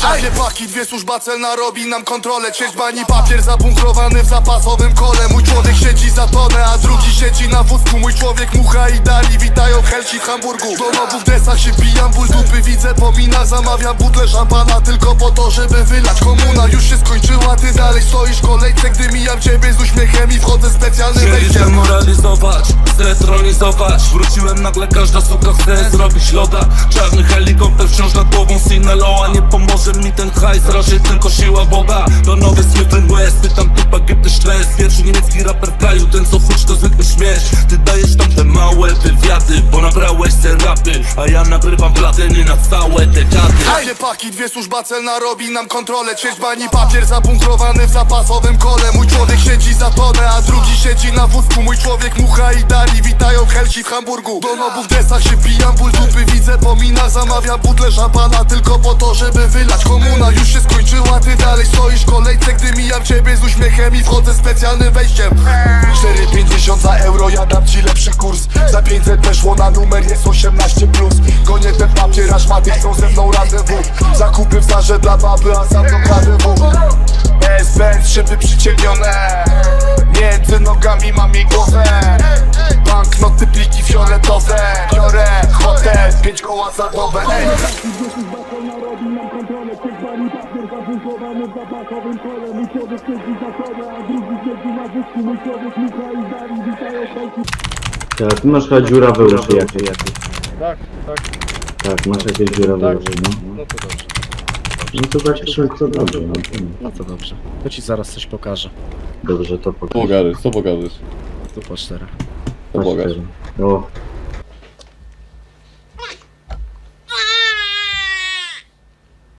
Dwie paki, dwie służba celna robi nam kontrolę. Ćwierć bani papier zabunkrowany w zapasowym kole. Mój człowiek siedzi za tonę, a drugi siedzi na wózku. Mój człowiek mucha i dali witają Helsi w Hamburgu. Do nobu w desach się pijam, ból dupy widzę po minach. Zamawiam butlę szampana tylko po to, żeby wylać. Komuna już się skończyła, ty dalej stoisz w kolejce. Gdy mijam ciebie z uśmiechem i wchodzę specjalnym Chcieli wejściem zretronizować Wróciłem nagle, każda suka chce zrobić loda. Czarny helikopter wciąż nad głową Sinaloa. Nie pomoże mi ten hajs, raczej tylko siła Boga. To nowy Smith West, pytam typa Gipty Szles Pierwszy niemiecki raper w kraju, ten co chucz to zwykły śmiesz. Ty dajesz tam te małe wywiady, bo nabrałeś se rapy. A ja nagrywam platyny na całe dekady Dwie paki, dwie służba celna robi nam kontrolę. Ćwierć bani papier zabunkrowany w zapasowym kole a drugi siedzi na wózku. Mój człowiek mucha i dali witają Helsi w Hamburgu. Do nobu w się pijam, ból dupy widzę po minach Zamawiam butlę szampana tylko po to, żeby wylać. Komuna już się skończyła, ty dalej stoisz kolejce. Gdy mijam ciebie z uśmiechem i wchodzę specjalnym wejściem. 4,50 za euro, ja dam ci lepszy kurs. Za 500 weszło na numer, jest 18 plus. Gonię ten papier, aż maty chcą ze mną randewu Zakupy w zarze dla baby, a za mną KDW SBN, szyby przyciemnione fioletowe Biorę hotel, pięć koła za dobę ej. Tak, ty masz chyba dziurawe uszy jakieś. Tak, tak, Tak, masz jakieś dziurawe Tak. uszy, no. no to dobrze. No to znaczy, to dobrze, no. No to dobrze. To ci zaraz coś pokażę. Dobrze, to pokaż. Pogadasz, co pogadasz? Tu po czterech. To Patrz 然后